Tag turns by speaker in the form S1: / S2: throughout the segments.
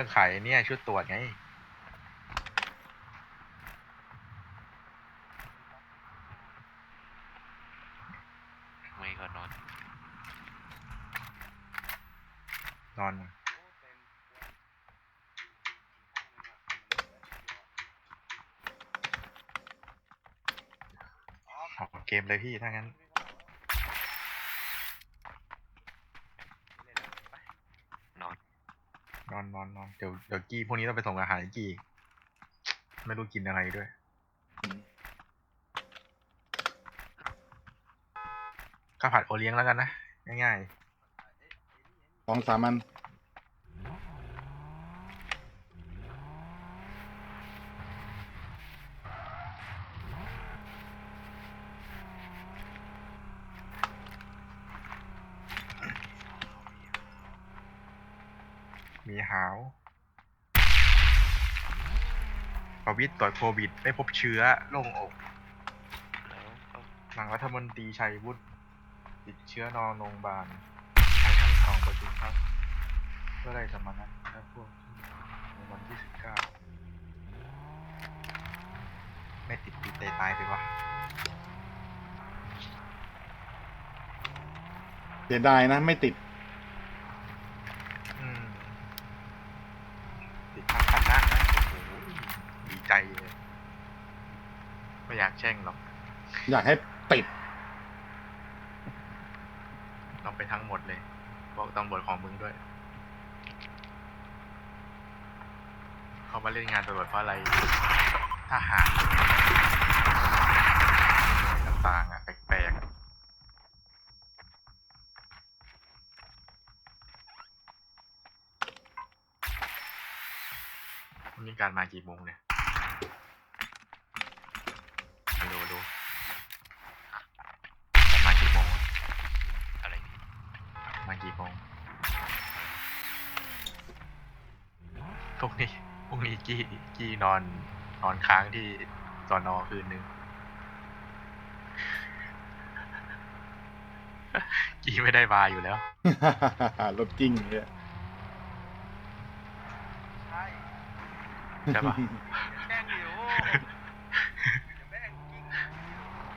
S1: รื่องขายเนี่ยชุดตรวจไง
S2: ไม่ก็นอน
S1: นอนออกเกมเลยพี่ถ้างั้น
S2: นอน
S1: น อนนอนนอนเดี๋ยวเดี๋ยวกี้พวกนี้ต้องไปส่งอาหารให้กี้ ไม่รู้กินอะไรด้วย ข้าวผัดโอเลี้ยงแล้วกันนะ ง่ายๆ
S3: สองสามอัน
S1: มีหาว ประวิตรตรวจโควิดไม่พบเชื้อโล่งอก
S2: แล้วก็
S1: หลังรัฐมนตรีชัยวุฒิติดเชื้อนอนโรงพยาบาลทางทั้งสองประชุมครับเพื่อได้สมณะและพวกที่ในวันที่สิบเก้าไม่ติดติดตายตายไปวะ
S3: เสียดายนะ ไม่ติด
S1: อืมติดทั้งคณะนะโอ้โหดีใจ เลยไม่อยากแช่งหรอก
S3: อยากให้ติด
S1: ต้องไปทั้งหมดเลยบอกตำรวจของมึงด้วย เขามาเล่นงานตำรวจเพราะอะไรทหารต่างๆอะแปลกๆอะวันนี้การมากี่โมงเนี่ย พรุ่งนี้พรุ่งนี้กี้กี้นอนนอนค้างที่สอนอคืนหนึ่งกี้ไม่ได้บาร์อยู่แล้ว
S3: รถกิ้งเนี่ย
S4: ใช่
S1: ใช่ปะ
S4: แม่งหิวเดี๋ยวแม่งกิ้ง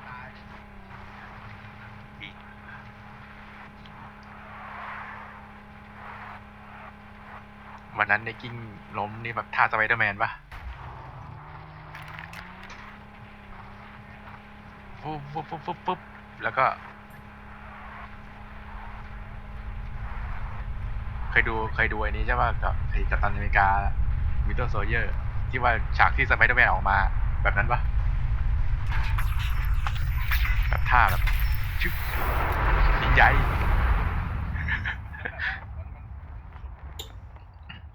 S4: ตาย
S1: วันนั้นในกิ้งล้มนี่แบบท่าสไปเดอร์แมนปะปุ๊บปุ๊บปุ๊บปุ๊บปุ๊บแล้วก็ เคยดูเคยดูไอ้นี้ใช่ป่ะกับไอ้กัปตันอเมริกาวิเตอร์โซเยอร์ ที่ว่าฉากที่สไปเดอร์แมนออกมา แบบนั้นปะแบบท่าแบบชึบยิ่งใหญ่
S4: มันมัน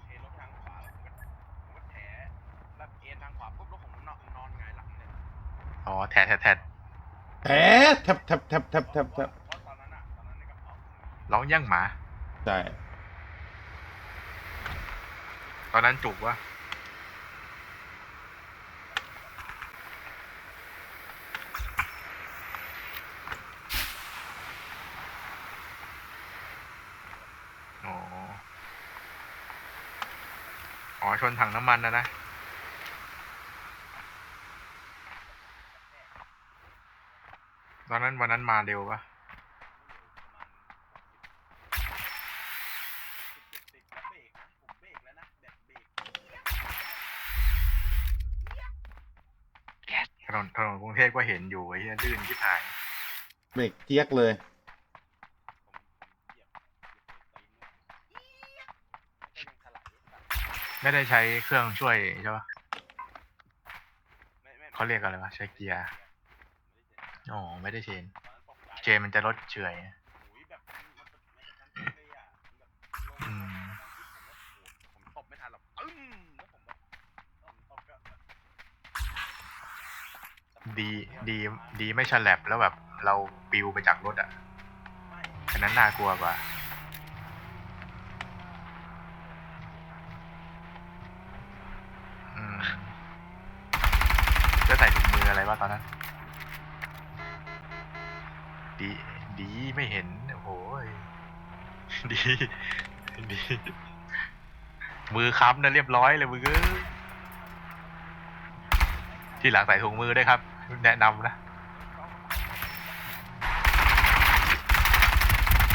S4: เทรถทางขวาแล้วผมก็ผมก็แถแล้วเอ็นทางขวาปุ๊บแล้วผมนอนนอนหงายหลังเลย
S1: อ๋อ แทดแทดแทด
S3: แถแทบแทบแทบแทบแทบแทบ
S4: เพราะตอนนั้นอะตอนนั้นในกระเป๋าผมมี
S1: ร้องย่างหมา
S3: ใช่
S1: ตอนนั้นจุกวะอ๋อ อ๋อ ชนถังน้ำมันนะนะ ตอนนั้นวันนั้นมาเร็วปะ
S4: ประมาณสิบเจ็ดสิบแล้วเบรกนะผมเบรกแล้วนะแบบเบรก
S1: ถนนถนนกรุงเทพก็เห็นอยู่ไอ้เหี้ยลื่นที่หาย
S3: เบรกเจี๊ยกเลย
S4: ผมผมเหยียบเหยียบไปนู่นเอี๊ยดแล้วก็ยังถลาย
S1: ไม่ได้ใช้เครื่องช่วยใช่ปะ
S4: ไม่ไม่
S1: เขาเรียกอะไรวะใช้เกียร์ อ๋อไม่ได้เชน เชนมันจะลดเฉอย
S4: โอ้ยแบบมันมันมันมันเลยอะมันแบบลง
S1: อืม
S4: ผมตบไม่ทันหรอกปึ้มแล้วผมแบบผมตบก็แบบ
S1: ดีดีดีไม่ฉลับแล้วแบบเราปิวไปจากรถอะ
S4: ไม่
S1: อันนั้นน่ากลัวกว่า อืมจะใส่ถุงมืออะไรวะตอนนั้น ดี ดีไม่เห็น โอ้โหยดี ดี มือค้ำนะเรียบร้อยเลยมึงเอ้ยที่หลังใส่ถุงมือได้ครับ แนะนำนะ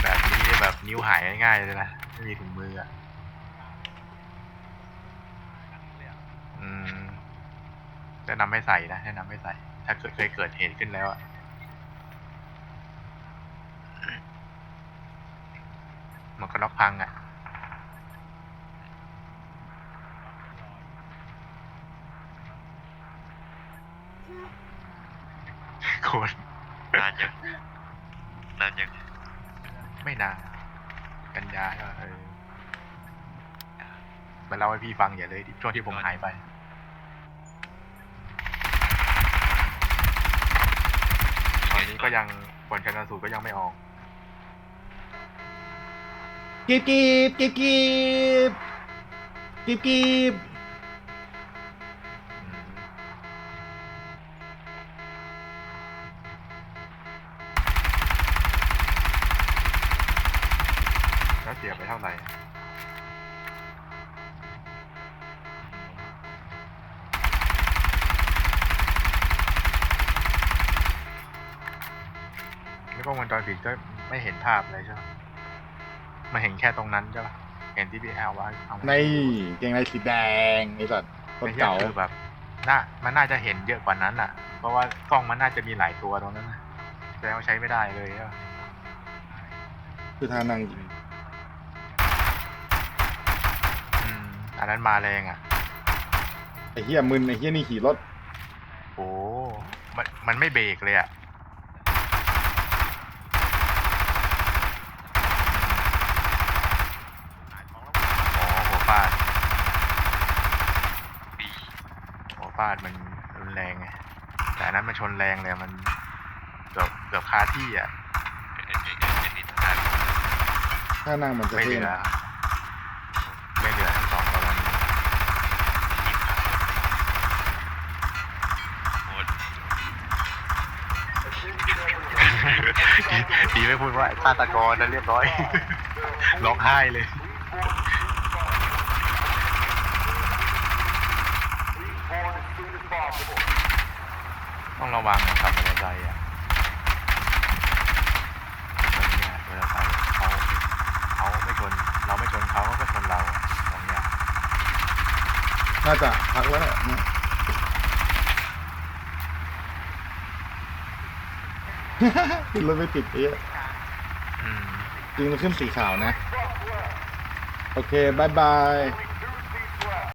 S1: แบบนี้แบบนิ้วหายง่ายๆเลยนะ ไม่มีถุงมืออะอืมแนะนำให้ใส่นะแนะนำให้ใส่ ถ้าเกิดเคยเกิดเหตุขึ้นแล้วอะ มันก็น็อกพังอะโคน
S2: นานยังนานยัง
S1: ไม่นานกันยาก็เออมาเล่าให้พี่ฟังอย่าเลยดิช่วงที่ผมหายไป ตอนนี้ก็ยังผลชนสูตรก็ยังไม่ออก
S3: กีบกีบกีบกีบกีบกีบ
S1: แล้วเสียไปเท่าไหร่แล้วก็วงจรปิดก็ไม่เห็นภาพเลยใช่ไหม มาเห็นแค่ตรงนั้นใช่ปะเห็นที่พี่แอลว่าเอา
S3: ในเกงในสีแดงไอ้สัตว์คน
S1: ไอ้เหี้ย
S3: เก่า
S1: คือแบบน่ามันน่าจะเห็นเยอะกว่านั้นอะ เพราะว่ากล้องมันน่าจะมีหลายตัวตรงนั้นนะแสดงว่าใช้ไม่ได้เลยใช่ปะ
S3: คือท่านั่งยิง
S1: อืมอันนั้นมาแรงอะ
S3: ไอ้เหี้ยมึนไอ้เหี้ยนี่ขี่รถ
S1: โอ้มันมันไม่เบรกเลยอะ อ๋อหัวฟาด
S2: ปี
S1: หัว ฟาดมันรุนแรงไงแต่อันนั้นมันชนแรงเลยอะมันเกือบเกือบคาที่อะ
S2: เอ็นเอ็นเอ็นเอ็นนิดนาน
S3: ท่านั่งมันจะ
S1: ไม่เห
S3: เท่
S1: ลือ
S3: นะ
S1: ไม่เหลือทั้งสองกรณี
S2: โอ้ย
S1: ดีไม่พูดว่าฆาตกรนั่นเรียบร้อย ร้องไห้เลย ต้องระวังขับมอเตอร์ไซค์อะแบบเนี้ยมอเตอร์ไซค์เขาเขาไม่ชนเราไม่ชนเขาเขาก็ชนเราสองอย่าง
S3: น่าจะพักแล้วแหละเนี่ยขึ้นรถไม่ติดไอ้เหี้ย
S1: อืม
S3: จริงมันขึ้นสีขาวนะ โอเคบายบาย